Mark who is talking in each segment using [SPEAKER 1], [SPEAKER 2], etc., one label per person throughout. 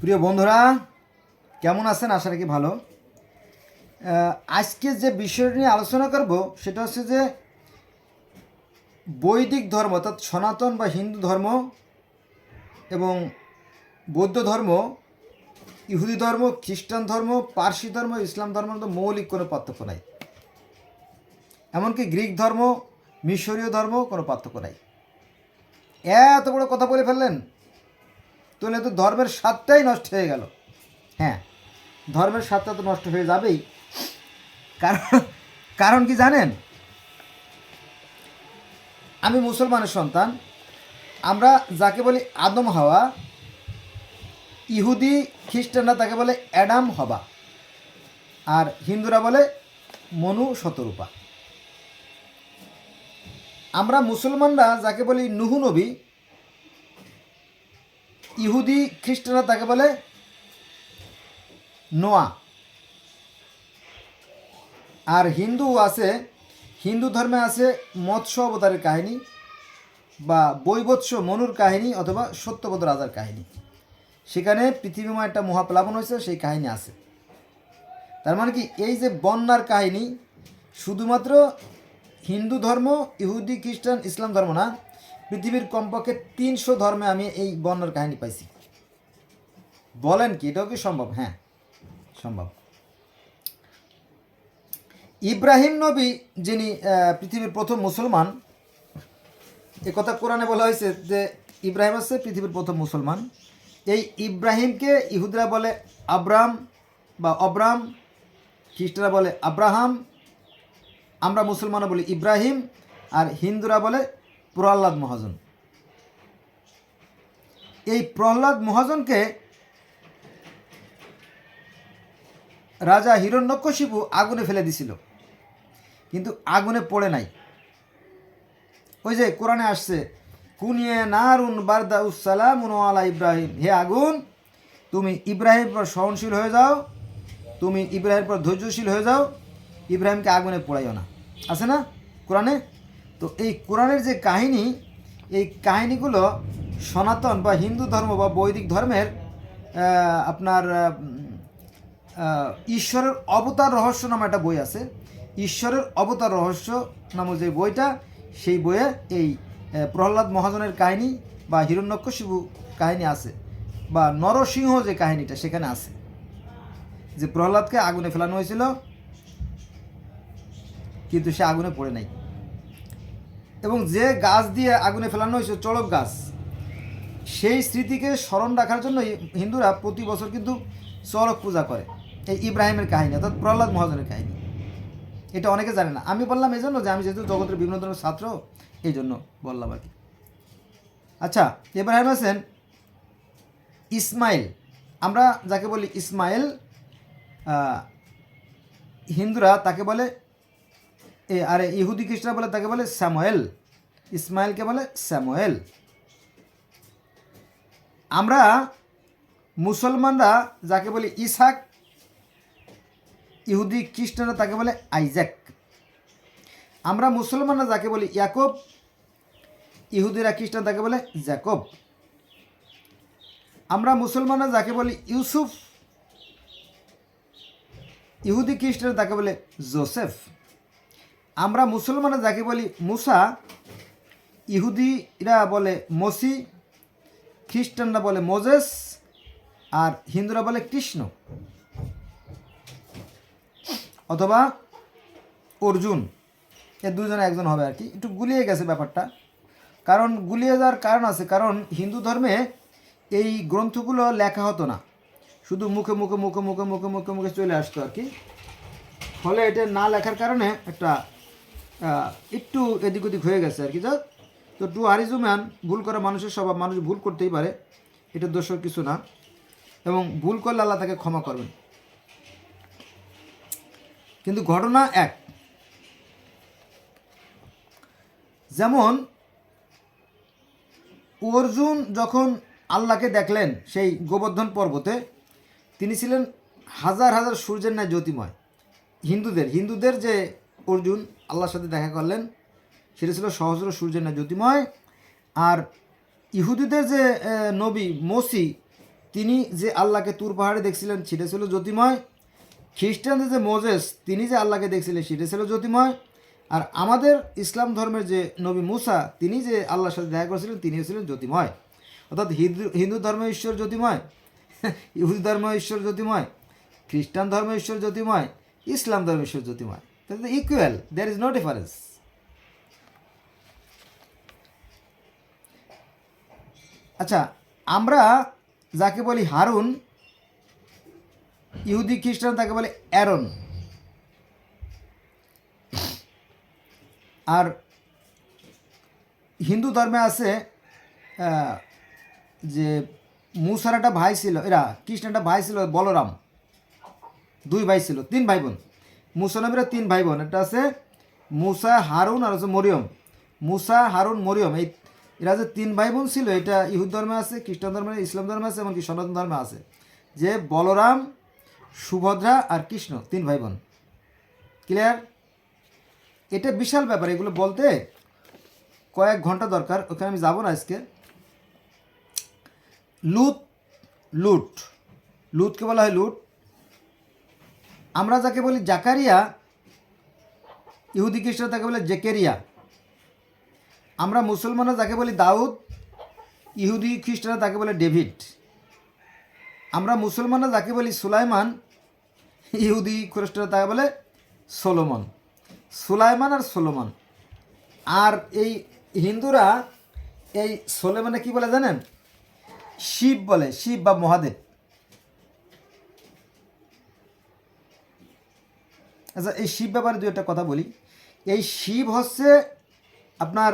[SPEAKER 1] প্রিয় বন্ধুরা, কেমন আছেন? আশা রাখি ভালো। আজকে যে বিষয় নিয়ে আলোচনা করব, সেটা হচ্ছে যে বৈদিক ধর্ম, অর্থাৎ সনাতন বা হিন্দু ধর্ম এবং বৌদ্ধ ধর্ম, ইহুদি ধর্ম, খ্রিস্টান ধর্ম, পার্সি ধর্ম, ইসলাম ধর্মের মধ্যে মৌলিক কোনো পার্থক্য নাই। এমনকি গ্রিক ধর্ম, মিশরীয় ধর্ম কোনো পার্থক্য নাই। এত বড় কথা বলে ফেললেন? তাহলে তো ধর্মের স্বাদটাই নষ্ট হয়ে গেল। হ্যাঁ। ধর্মের স্বাদটা তো নষ্ট হয়ে যাবেই। কারণ কারণ কি জানেন? আমি মুসলমানের সন্তান। আমরা যাকে বলি আদম হাওয়া ইহুদি খ্রিস্টানরা তাকে বলে অ্যাডাম হবা। আর হিন্দুরা বলে মনু শতরূপা। আমরা মুসলমানরা যাকে বলি নুহু নবী ইহুদি খ্রিস্টানরা তাকে বলে নোয়া। আর হিন্দু আছে, হিন্দু ধর্মে আছে মৎস্য অবতারের কাহিনী বা বৈবৎস মনুর কাহিনী অথবা সত্যবত রাজার কাহিনী। সেখানে পৃথিবীমা একটা মহাপ্লাবন হয়েছে, সেই কাহিনী আছে। তার মানে কি, এই যে বন্যার কাহিনী শুধুমাত্র হিন্দু ধর্ম, ইহুদি, খ্রিস্টান, ইসলাম ধর্ম না পৃথিবীর কমপক্ষে তিনশো ধর্মে আমি এই বন্যার কাহিনী পাইছি। বলেন কি, এটাও কি সম্ভব? হ্যাঁ সম্ভব। ইব্রাহিম নবী যিনি পৃথিবীর প্রথম মুসলমান কথা কোরআনে বলা হয়েছে যে ইব্রাহিম হচ্ছে পৃথিবীর প্রথম মুসলমান। এই ইব্রাহিমকে ইহুদরা বলে আব্রাম বা অব্রাম খ্রিস্টরা বলে আব্রাহাম, আমরা মুসলমানরা বলি ইব্রাহিম, আর হিন্দুরা বলে প্রহ্লাদ মহাজন। এই প্রহ্লাদ মহাজনকে রাজা হিরণ্যকশিপু আগুনে ফেলে দিছিল। কিন্তু আগুনে পড়ে নাই। ওই যে কোরআনে আসছে, কুনিয়ে নারুন বারদা উসালাম আলা ইব্রাহিম। হে আগুন, তুমি ইব্রাহিম পর সহনশীল হয়ে যাও, তুমি ইব্রাহিম পর ধৈর্যশীল হয়ে যাও, ইব্রাহিমকে আগুনে পোড়াইও না। আছে না কোরআনে? তো এই কোরআনের যে কাহিনী, এই কাহিনীগুলো সনাতন বা হিন্দু ধর্ম বা বৈদিক ধর্মের আপনার ঈশ্বরের অবতার রহস্য নামে একটা বই আছে। ঈশ্বরের অবতার রহস্য নামক যে বইটা, সেই বইয়ে এই প্রহ্লাদ মহাজনের কাহিনী বা হিরণ্যকশিপু কাহিনী আছে বা নরসিংহ যে কাহিনীটা সেখানে আছে। যে প্রহ্লাদকে আগুনে ফেলানো হয়েছিল, কিন্তু সে আগুনে পড়ে নাই। এবং যে গাছ দিয়ে আগুনে ফেলানো হয়েছে, চড়ক গাছ, সেই স্মৃতিকে স্মরণ রাখার জন্য হিন্দুরা প্রতি বছর কিন্তু চড়ক পূজা করে। এই ইব্রাহিমের কাহিনী, অর্থাৎ প্রহ্লাদ মহাজনের কাহিনী। এটা অনেকে জানে না। আমি বললাম এই জন্য যে আমি যেহেতু জগতের বিভিন্ন ধরনের ছাত্র, এই জন্য বললাম আর কি। আচ্ছা ইব্রাহিম হোসেন ইসমাইল। আমরা যাকে বলি ইসমাইল হিন্দুরা তাকে বলে আরে ইহুদি খ্রিস্টান বলে তাকে বলে স্যামুয়েল, ইসমাইলকে বলে স্যামুয়েল। আমরা মুসলমানরা যাকে বলি ইসাক ইহুদি খ্রিস্টানরা তাকে বলে আইজ্যাক। আমরা মুসলমানরা যাকে বলি ইয়াকব, ইহুদিরা খ্রিস্টান তাকে বলে জ্যাকব। আমরা মুসলমানরা যাকে বলি ইউসুফ, ইহুদি খ্রিস্টান তাকে বলে জোসেফ। আমরা মুসলমানরা যাকে বলি মুসা ইহুদিরা বলে মসি, খ্রিস্টানরা বলে মোজেস, আর হিন্দুরা বলে কৃষ্ণ। অথবা অর্জুন, এ দুজনে একজন হবে আর কি একটু গুলিয়ে গেছে ব্যাপারটা। কারণ গুলিয়ে যাওয়ার কারণ আছে, কারণ হিন্দু ধর্মে এই গ্রন্থগুলো লেখা হতো না। শুধু মুখে মুখে মুখে মুখে মুখে মুখে মুখে চলে আসতো আর কি ফলে এটা না লেখার কারণে একটা একটু এদিক ওদিক হয়ে গেছে আর কি। যা, তো টু হারিজু ম্যান, ভুল করা মানুষের স্বভাব, মানুষ ভুল করতেই পারে, এটা দোষর কিছু না। এবং ভুল করলে আল্লাহ তাকে ক্ষমা করবেন। কিন্তু ঘটনা এক। যেমন, অর্জুন যখন আল্লাহকে দেখলেন সেই গোবর্ধন পর্বতে, তিনি ছিলেন হাজার হাজার সূর্যের ন্যায় জ্যোতিময়। হিন্দুদের হিন্দুদের যে অর্জুন আল্লাহর সাথে দেখা করলেন। সেটা ছিল সহস্র সূর্যের না জ্যোতিময়। আর ইহুদিদের যে নবী মসি, তিনি যে আল্লাহকে তুর পাহাড়ে দেখছিলেন, সেটা ছিল জ্যোতিময়। খ্রিস্টানদের যে মোজেস, তিনি যে আল্লাহকে দেখছিলেন, সেটা ছিল জ্যোতিময়। আর আমাদের ইসলাম ধর্মের যে নবী মুসা, তিনি যে আল্লাহর সাথে দেখা করেছিলেন তিনি ছিলেন জ্যোতিময়। অর্থাৎ হিন্দু হিন্দু ধর্মের ঈশ্বর জ্যোতিময়, ইহুদি ধর্মের ঈশ্বর জ্যোতিময়, খ্রিস্টান ধর্মের ঈশ্বর জ্যোতিময়, ইসলাম ধর্মের ঈশ্বর জ্যোতিময়। তাহলে equal there is no difference আচ্ছা আমরা যাকে বলি হারুন, ইহুদি, খ্রিস্টান, তাকে বলে অ্যারন। আর হিন্দু ধর্মে আছে যে মুসার একটা ভাই ছিল, এরা কৃষ্ণ একটা ভাই ছিল বলরাম। দুই ভাই ছিল, তিন ভাই বোন। মুসা নবীরা তিন ভাই বোন একটা আছে মুসা, হারুন আর হচ্ছে মরিয়ম। মুসা, হারুন, মরিয়ম, এই এরা যে তিন ভাই বোন ছিল, এটা ইহুদ ধর্মে আছে, খ্রিস্টান ধর্মে, ইসলাম ধর্মে আছে, এমনকি সনাতন ধর্মে আছে। যে বলরাম, সুভদ্রা আর কৃষ্ণ, তিন ভাই বোন ক্লিয়ার এটা বিশাল ব্যাপার, এগুলো বলতে কয়েক ঘণ্টা দরকার, ওখানে আমি যাব না আজকে। লুট লুট। লুটকে বলা হয় লুট। আমরা যাকে বলি জাকারিয়া, ইহুদি খ্রিস্টান তাকে বলে জেকেরিয়া। আমরা মুসলমানরা যাকে বলি দাউদ, ইহুদি খ্রিস্টানরা তাকে বলে ডেভিড। আমরা মুসলমানরা যাকে বলি সুলাইমান, ইহুদি খ্রিস্টানরা তাকে বলে সোলোমন। সুলাইমান আর সোলোমন। আর এই হিন্দুরা এই সোলেমানে কি বলে জানেন? শিব বলে, শিব বা মহাদেব। আচ্ছা এই শিব ব্যাপারে দু একটা কথা বলি। এই শিব হচ্ছে আপনার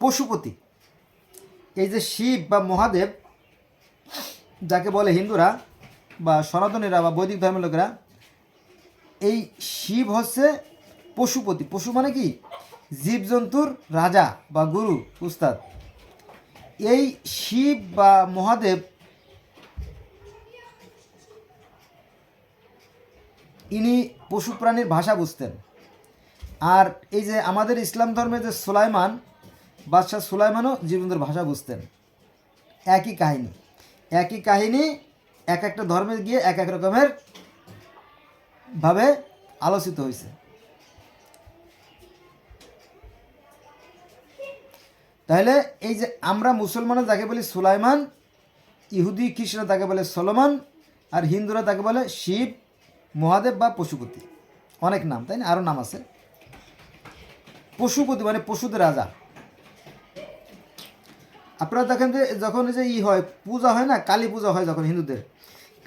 [SPEAKER 1] পশুপতি। এই যে শিব বা মহাদেব, যাকে বলে হিন্দুরা বা সনাতনীরা বা বৈদিক ধর্মের লোকেরা, এই শিব হচ্ছে পশুপতি। পশু মানে কি? জীবজন্তুর রাজা বা গুরু, উস্তাদ। এই শিব বা মহাদেব, ইনি পশু প্রাণীর ভাষা বুঝতেন। আর এই যে আমাদের ইসলাম ধর্মে যে সুলাইমান, বাদশাহ সুলাইমানও জীবজন্তুর ভাষা বুঝতেন। একই কাহিনী। একই কাহিনী, এক একটা ধর্মে গিয়ে এক এক রকমের ভাবে আলোচিত হয়েছে তাহলে এই যে আমরা মুসলমানরা যাকে বলি সুলাইমান, ইহুদি, খ্রিস্টানরা তাকে বলে সলমান, আর হিন্দুরা তাকে বলে শিব মহাদেব বা পশুপতি। অনেক নাম, তাই না? আরও নাম আছে। পশুপতি মানে পশুদের রাজা। আপনারা দেখেন যে যখন যে ই হয়, পূজা হয় না, কালী পূজা হয় যখন হিন্দুদের,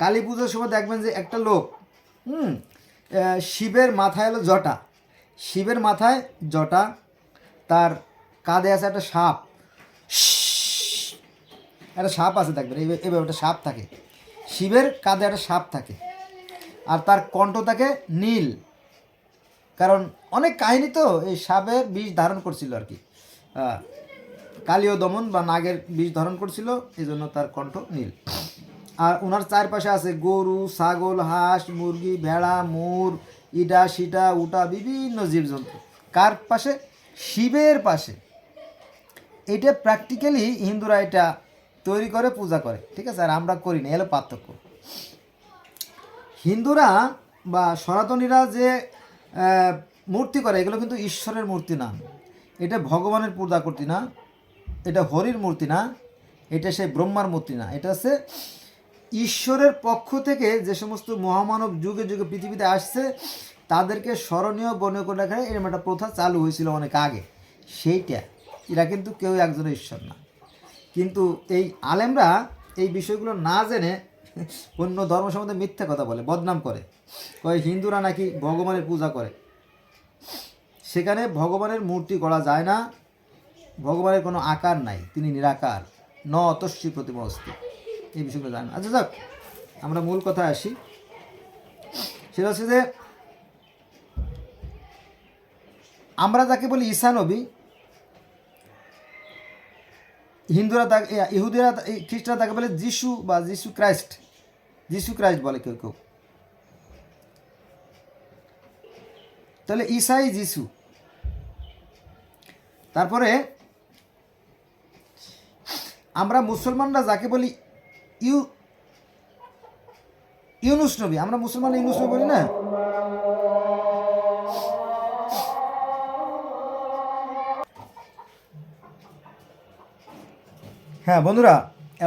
[SPEAKER 1] কালী পুজোর সময় দেখবেন যে একটা লোক, হুম শিবের মাথায় হলো জটা। শিবের মাথায় জটা, তার কাঁধে আছে একটা সাপ। একটা সাপ আছে দেখবেন এইভাবে একটা সাপ থাকে শিবের কাঁধে একটা সাপ থাকে আর তার কণ্ঠ থাকে নীল। কারণ অনেক কাহিনী তো এই সাপের বিষ ধারণ করছিল আর কি। কালীয় দমন বা নাগের বিষ ধারণ করছিল এই জন্য তার কণ্ঠ নীল। আর ওনার চারপাশে আছে গরু, ছাগল, হাঁস, মুরগি, ভেড়া, মুর ইডা সিটা, উটা, বিভিন্ন জীবজন্তু। কার পাশে? শিবের পাশে। এটা প্র্যাকটিক্যালি হিন্দুরা এটা তৈরি করে, পূজা করে। ঠিক আছে? আর আমরা করি না এলো পার্থক্য। হিন্দুরা বা সনাতনীরা যে মূর্তি করে, এগুলো কিন্তু ঈশ্বরের মূর্তি না। এটা ভগবানের পূজা করতি না। এটা হরির মূর্তি না। এটা সেই ব্রহ্মার মূর্তি না। এটা হচ্ছে ঈশ্বরের পক্ষ থেকে যে সমস্ত মহামানব যুগে যুগে পৃথিবীতে আসছে, তাদেরকে স্মরণীয় বনে করে রাখার এরকম একটা প্রথা চালু হয়েছিল অনেক আগে। সেইটা, এরা কিন্তু কেউ একজনের ঈশ্বর না। কিন্তু এই আলেমরা এই বিষয়গুলো না জেনে অন্য ধর্ম সম্বন্ধে মিথ্যা কথা বলে, বদনাম করে। কয়, হিন্দুরা নাকি ভগবানের পূজা করে। সেখানে ভগবানের মূর্তি গড়া যায় না, ভগবানের কোনো আকার নাই, তিনি নিরাকার, ন অতস্বী প্রতিমস্তি। এই বিষয়গুলো জানেন। আচ্ছা যাক, আমরা মূল কথায় আসি। সেটা হচ্ছে যে, আমরা যাকে বলি ঈসা নবী হিন্দুরা তাকে ইহুদিরা খ্রিস্টানরা তাকে বলে যিশু বা যিশু ক্রাইস্ট। যিশু ক্রাইস্ট বলে কেউ কেউ। তাহলে ঈসাই যিশু। তারপরে আমরা মুসলমানরা যাকে বলি ইউ, ইউনুস নবী। আমরা মুসলমান ইউনুস নবী বলি না? হ্যাঁ বন্ধুরা,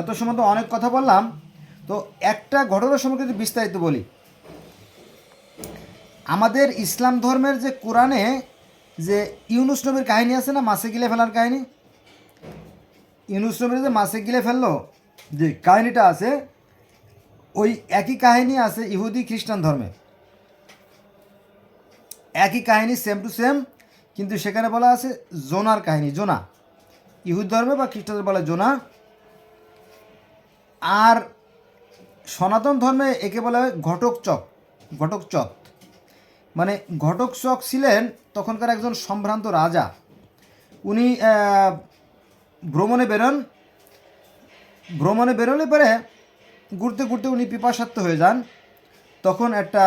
[SPEAKER 1] এত সময় তো অনেক কথা বললাম। তো একটা ঘটনা সম্পর্কে যদি বিস্তারিত বলি। আমাদের ইসলাম ধর্মের যে কোরআনে যে ইউনুস নবীর কাহিনী আছে না, মাসে গিলে ফেলার কাহিনী? ইউনুস নবীর যে মাসে গিলে ফেলল, যে কাহিনীটা আছে, ওই একই কাহিনী আছে ইহুদি খ্রিস্টান ধর্মে। একই কাহিনী সেম টু সেম কিন্তু সেখানে বলা আছে জোনার কাহিনী, জোনা। ইহুদ ধর্মে বা খ্রিস্টানদের বলে জোনা? আর সনাতন ধর্মে একে বলা হয় ঘটক চক ঘটক চক। মানে ঘটক চক ছিলেন তখনকার একজন সম্ভ্রান্ত রাজা। উনি ভ্রমণে বেরোন। ভ্রমণে বেরোলে পরে ঘুরতে ঘুরতে উনি পিপাসাত্ম হয়ে যান। তখন একটা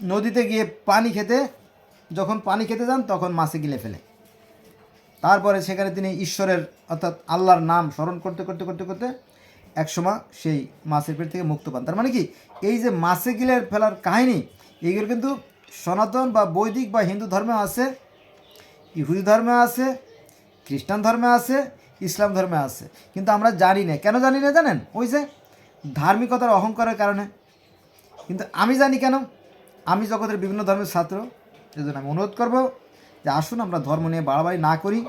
[SPEAKER 1] নদীতে গিয়ে পানি খেতে, যখন পানি খেতে যান, তখন মাছে গিলে ফেলে। তারপরে সেখানে তিনি ঈশ্বরের, অর্থাৎ আল্লাহর নাম স্মরণ করতে করতে করতে করতে একসময় সেই মাছের পেট থেকে মুক্ত পান। তার মানে কি? এই যে মাছে গিলে ফেলার কাহিনী এইগুলো কিন্তু সনাতন বা বৈদিক বা হিন্দু ধর্মে আছে, ইহুদি ধর্মে আছে, খ্রিস্টান ধর্মে আছে, ইসলাম ধর্মে আছে। কিন্তু আমরা জানি না। কেন জানি না জানেন? ওই যে ধার্মিকতার অহংকারের কারণে। কিন্তু আমি জানি কেন? আমি জগতের বিভিন্ন ধর্মের ছাত্র সেজন্য আমি অনুরোধ করব যে আসুন আমরা ধর্ম নিয়ে বাড়াবাড়ি না করি,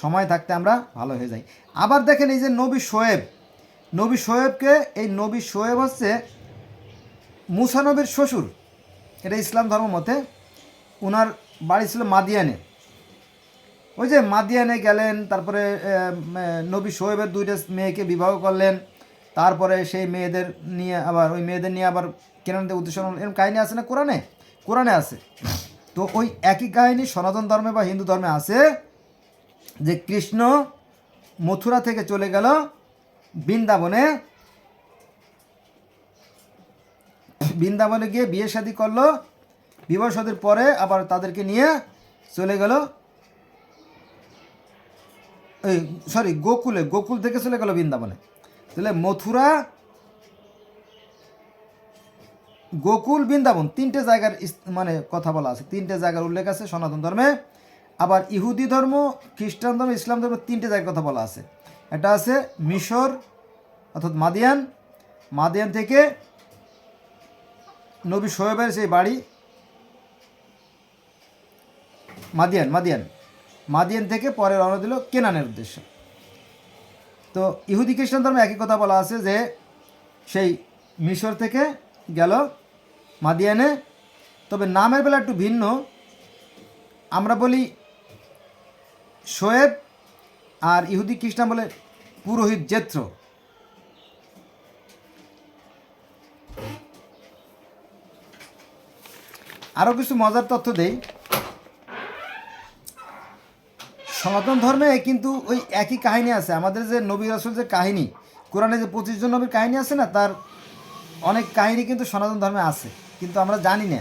[SPEAKER 1] সময় থাকতে আমরা ভালো হয়ে যাই। আবার দেখেন এই যে নবী শোয়েব নবী শোয়েবকে এই নবী শোয়েব হচ্ছে মুসা নবীর শ্বশুর। এটা ইসলাম ধর্ম মতে ওনার বাড়ি ছিল মাদিয়ানে। ওই যে মাদিয়ানে গেলেন, তারপরে নবী শোয়েবের দুইটা মেয়েকে বিবাহ করলেন, তারপরে সেই মেয়েদের নিয়ে আবার, ওই মেয়েদের নিয়ে আবার কেনানতে উদ্দেশ্য। এরকম কাহিনী আছে না কোরআনে? কোরআনে আছে। তো ওই একই কাহিনী সনাতন ধর্মে বা হিন্দু ধর্মে আছে যে কৃষ্ণ মথুরা থেকে চলে গেল বৃন্দাবনে। বৃন্দাবনে গিয়ে বিয়ে শাদী করল। বিবাহ শাদীর পরে আবার তাদেরকে নিয়ে চলে গেল। সরি গোকুলে, গোকুল থেকে চলে গেল বৃন্দাবনে। তাহলে মথুরা গোকুল বৃন্দাবন, তিনটে জায়গার মানে কথা বলা আছে। তিনটে জায়গার উল্লেখ আছে, সনাতন ধর্মে। আবার ইহুদি ধর্ম, খ্রিস্টান ধর্ম, ইসলাম ধর্ম, তিনটে জায়গার কথা বলা আছে। এটা আছে মিশর, অর্থাৎ মাদিয়ান। মাদিয়ান থেকে নবী শোয়েবের সেই বাড়ি। মাদিয়ান মাদিয়ান। মাদিয়ান থেকে পরে রওনা দিল কেনানের উদ্দেশ্য। তো ইহুদি খ্রিস্টান ধর্মে একই কথা বলা আছে যে, সেই মিশর থেকে গেল মাদিয়ানে। তবে নামের বেলা একটু ভিন্ন। আমরা বলি শোয়েব আর ইহুদি খ্রিস্টান বলে পুরোহিত জেত্র আরও কিছু মজার তথ্য দেই। সনাতন ধর্মে কিন্তু ওই একই কাহিনী আছে। আমাদের যে নবী রাসুল যে কাহিনী, কোরআনে যে পঁচিশ জন নবীর কাহিনী আছে না, তার অনেক কাহিনী কিন্তু সনাতন ধর্মে আছে। কিন্তু আমরা জানি না।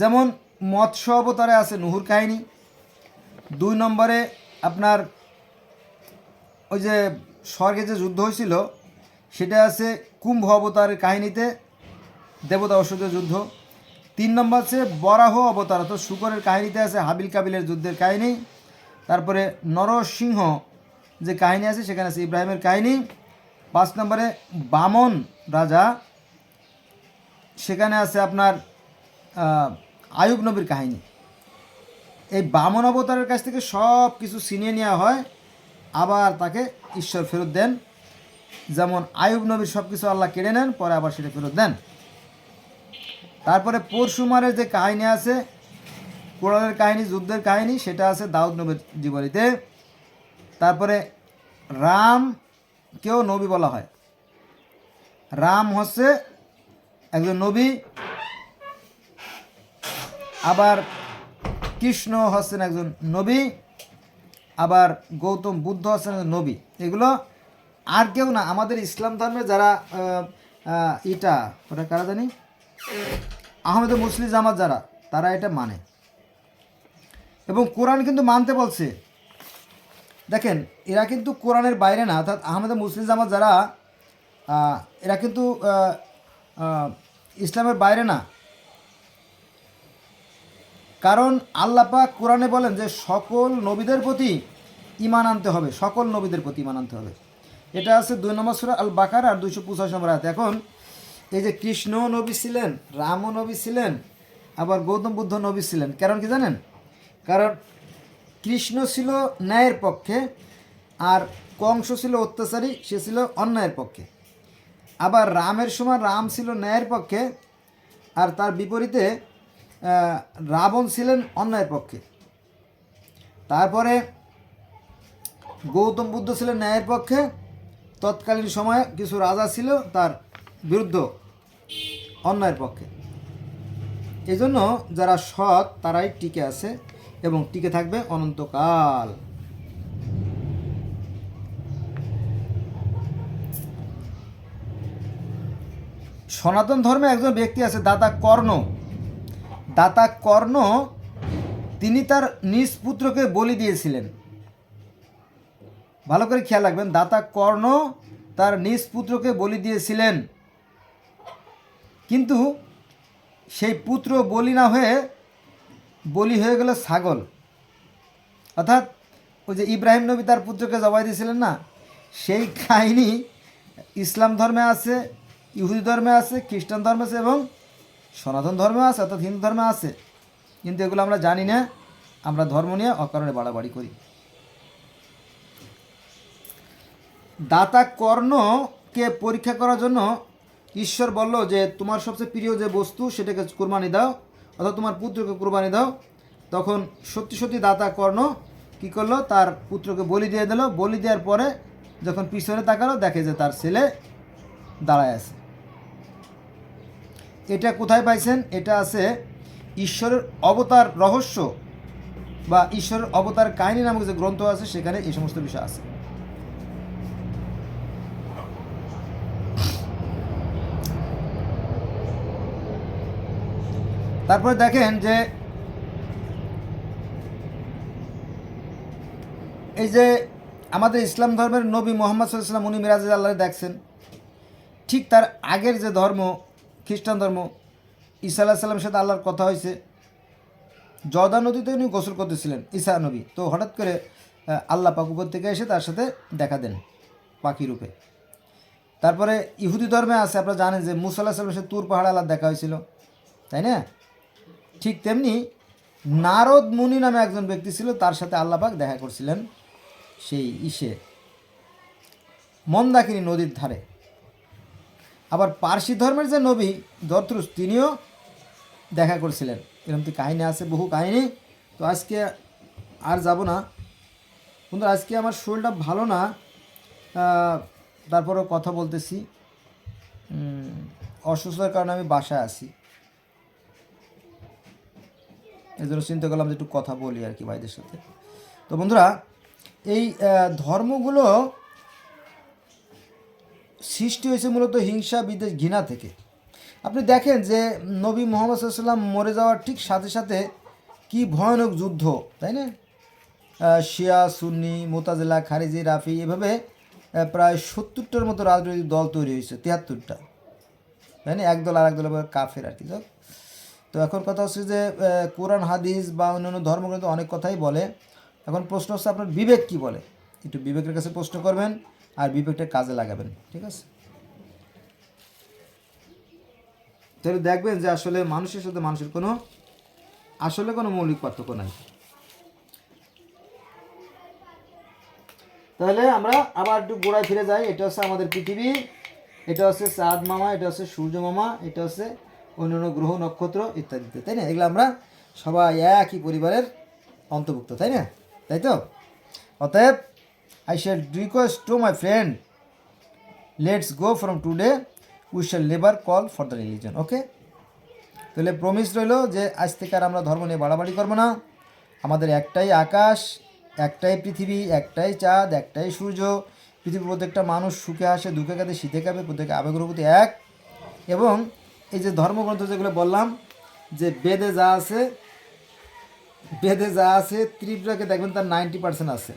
[SPEAKER 1] যেমন মৎস্য অবতারে আছে নুহুর কাহিনী। দুই নম্বরে আপনার ওই যে স্বর্গে যে যুদ্ধ হয়েছিল, সেটা আছে কুম্ভ অবতারের কাহিনীতে, দেবতা অসুরের যুদ্ধ। তিন নম্বর আছে বরাহ অবতার, অর্থাৎ শুকরের কাহিনীতে আছে হাবিল কাবিলের যুদ্ধের কাহিনী। তারপরে নরসিংহ যে কাহিনী আছে, সেখানে আছে ইব্রাহিমের কাহিনী। পাঁচ নম্বরে বামন রাজা সেখানে আছে আপনার আয়ুব নবীর কাহিনী। এই বামন অবতারের কাছ থেকে সব কিছু ছিনিয়ে নেওয়া হয়, আবার তাকে ঈশ্বর ফেরত দেন। যেমন আয়ুব নবীর সব কিছু আল্লাহ কেড়ে নেন, পরে আবার সেটা ফেরত দেন। তারপরে পরশুমারের যে কাহিনী আছে কোরআনের কাহিনী, যুদ্ধের কাহিনী, সেটা আছে দাউদ নবীর জীবনীতে। তারপরে রামকেও নবী বলা হয়। রাম হচ্ছে একজন নবী, আবার কৃষ্ণ হচ্ছেন একজন নবী, আবার গৌতম বুদ্ধ হচ্ছেন একজন নবী। এগুলো আর কেউ না, আমাদের ইসলাম ধর্মে যারা ইটা, ওটা কারা জানি? আহমেদ মুসলিম জামাত যারা, তারা এটা মানে। এবং কোরআন কিন্তু মানতে বলছে। দেখেন, এরা কিন্তু কোরআনের বাইরে না, অর্থাৎ আহমেদ মুসলিম জামাত যারা এরা কিন্তু ইসলামের বাইরে না। কারণ আল্লাহ পাক কোরআনে বলেন যে সকল নবীদের প্রতি ইমান আনতে হবে, সকল নবীদের প্রতি ইমান আনতে হবে। এটা আছে দুই নম্বর সুরা আল বাকার আর দুইশো পঁচাশ নম্বর আয়াত। এখন এই যে কৃষ্ণ নবী ছিলেন রামও নবী ছিলেন, আবার গৌতম বুদ্ধ নবী ছিলেন, কারণ কি জানেন? কারণ কৃষ্ণ ছিল ন্যায়ের পক্ষে আর কংস ছিল অত্যাচারী, সে ছিল অন্যায়ের পক্ষে। আবার রামের সময় রাম ছিল ন্যায়ের পক্ষে, আর তার বিপরীতে রাবণ ছিলেন অন্যায়ের পক্ষে। তারপরে গৌতম বুদ্ধ ছিলেন ন্যায়ের পক্ষে, তৎকালীন সময়ে কিছু রাজা ছিল তার বিরুদ্ধ অন্যায়ের পক্ষে। এই জন্য যারা সৎ তারাই টিকে আছে এবং টিকে থাকবে অনন্তকাল। সনাতন ধর্মে একজন ব্যক্তি আছে, দাতা কর্ণ। দাতা কর্ণ, তিনি তার নিজ পুত্রকে বলি দিয়েছিলেন। ভালো করে খেয়াল রাখবেন, দাতা কর্ণ তার নিজ পুত্রকে বলি দিয়েছিলেন। কিন্তু সেই পুত্র বলি না হয়ে, বলি হয়ে গেল ছাগল। অর্থাৎ ওই যে ইব্রাহিম নবী তার পুত্রকে জবাই দিয়েছিলেন না, সেই কাহিনী ইসলাম ধর্মে আছে ইহুদি ধর্মে আছে, খ্রিস্টান ধর্মে আছে এবং সনাতন ধর্মে আছে, অর্থাৎ হিন্দু ধর্মে আছে। কিন্তু এগুলো আমরা জানি না, আমরা ধর্ম নিয়ে অকারণে বাড়াবাড়ি করি। দাতা কর্ণকে পরীক্ষা করার জন্য ঈশ্বর বলল যে, তোমার সবচেয়ে প্রিয় যে বস্তু সেটাকে কোরবানি দাও অথবা তোমার পুত্রকে কোরবানি দাও। তখন সত্যি সত্যি দাতা কর্ণ কী করল? তার পুত্রকে বলি দিয়ে দিল। বলি দেওয়ার পরে যখন পিছনে তাকালো, দেখে যে তার ছেলে দাঁড়ায় আছে। এটা কোথায় পাইছেন? এটা আছে ঈশ্বরের অবতার রহস্য বা ঈশ্বরের অবতার কাহিনী নামক যে গ্রন্থ আছে, সেখানে এই সমস্ত বিষয় আছে। তারপরে দেখেন যে এই যে আমাদের ইসলাম ধর্মের নবী মোহাম্মদ সাল্লাম উনি মিরাজ আল্লাহ দেখছেন। ঠিক তার আগের যে ধর্ম খ্রিস্টান ধর্ম, ঈসা আল্লাহ সাল্লামের সাথে আল্লাহর কথা হয়েছে। জর্দা নদীতে উনি গোসল করতেছিলেন, ঈসা নবী। তো হঠাৎ করে আল্লাহ পাক উপর থেকে এসে তার সাথে দেখা দেন পাখি রূপে। তারপরে ইহুদি ধর্মে আছে, আপনারা জানেন যে মুসাল্লাহ সাল্লামের সাথে তুর পাহাড় আল্লাহ দেখা হয়েছিল, তাই না? ঠিক তেমনি নারদ মুনি নামে একজন ব্যক্তি ছিল, তার সাথে আল্লাহ আল্লাপাক দেখা করছিলেন সেই ইসে মন্দাকিনী নদীর ধারে। আবার পার্সি ধর্মের যে নবী দরতুরুস তিনিও দেখা করছিলেন। এরকম কাহিনী আছে, বহু কাহিনী। তো আজকে আর যাব না। কিন্তু আজকে আমার শরীরটা ভালো না। তারপরেও কথা বলতেছি। অসুস্থতার কারণে আমি বাসায় আছি। এই জন্য চিন্তা করলাম যে একটু কথা বলি আর কি ভাইদের সাথে। তো বন্ধুরা, এই ধর্মগুলো সৃষ্টি হয়েছে মূলত হিংসা বিদেশ ঘৃণা থেকে। আপনি দেখেন যে নবী মোহাম্মদ সাল্লাম মরে যাওয়ার ঠিক সাথে সাথে কি ভয়ানক যুদ্ধ, তাই না? শিয়া, সুন্নি, মোতাজেলা, খারিজি, রাফি এভাবে প্রায় সত্তরটার মতো রাজনৈতিক দল তৈরি হয়েছে, তিয়াত্তরটা। তাই না? একদল আর একদল কাফের আর কি, যাক। তো এখন কথা হচ্ছে যে কোরআন, হাদিস বা অন্যান্য ধর্মগ্রন্থ অনেক কথাই বলে। এখন প্রশ্ন হচ্ছে আপনার বিবেক কি বলে? একটু বিবেকের কাছে প্রশ্ন করবেন। আর বিবেকটা কাজে লাগাবেন, ঠিক আছে? তাহলে দেখবেন যে আসলে মানুষের সাথে মানুষের কোনো, আসলে কোনো মৌলিক পার্থক্য নাই। তাহলে আমরা আবার একটু গোড়ায় ফিরে যাই। এটা হচ্ছে আমাদের পৃথিবী, এটা হচ্ছে চাঁদ মামা, এটা হচ্ছে সূর্য মামা, এটা হচ্ছে অন্যান্য গ্রহ, নক্ষত্র ইত্যাদিতে তাই না? এগুলো আমরা সবাই একই পরিবারের অন্তর্ভুক্ত, তাই না? তাই তো? অতএব I shall request to my friend let's go from today we shall never call for the religion okay তাহলে প্রমিস রইল যে আজ থেকে আর আমরা ধর্ম নিয়ে বাড়াবাড়ি করব না। আমাদের একটাই আকাশ, একটাই পৃথিবী, একটাই চাঁদ, একটাই সূর্য, পৃথিবীর প্রত্যেকটা মানুষ সুখে আসে, দুঃখে কাঁদে, শীতে কাঁপে, প্রত্যেক আবেগের প্রতি এক। এবং এই যে ধর্মগ্রন্থ যেগুলো বললাম, যে বেদে যা আছে, বেদে যা আছে, ত্রিপুরাকে দেখবেন তার নাইনটি পার্সেন্ট আছে।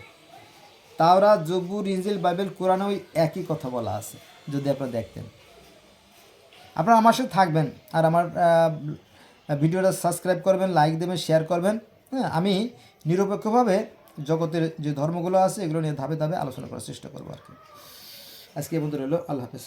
[SPEAKER 1] তাওরা জব্বুর ইঞ্জিল বাইবেল, কোরআনে ওই একই কথা বলা আছে, যদি আপনারা দেখতেন। আপনারা আমার সাথে থাকবেন আর আমার ভিডিওটা সাবস্ক্রাইব করবেন, লাইক দেবেন, শেয়ার করবেন। হ্যাঁ আমি নিরপেক্ষভাবে জগতের যে ধর্মগুলো আছে, এগুলো নিয়ে ধাপে ধাপে আলোচনা করার চেষ্টা করব আর কি। আজকে বন্ধু রইল, আল্লাহ হাফেজ।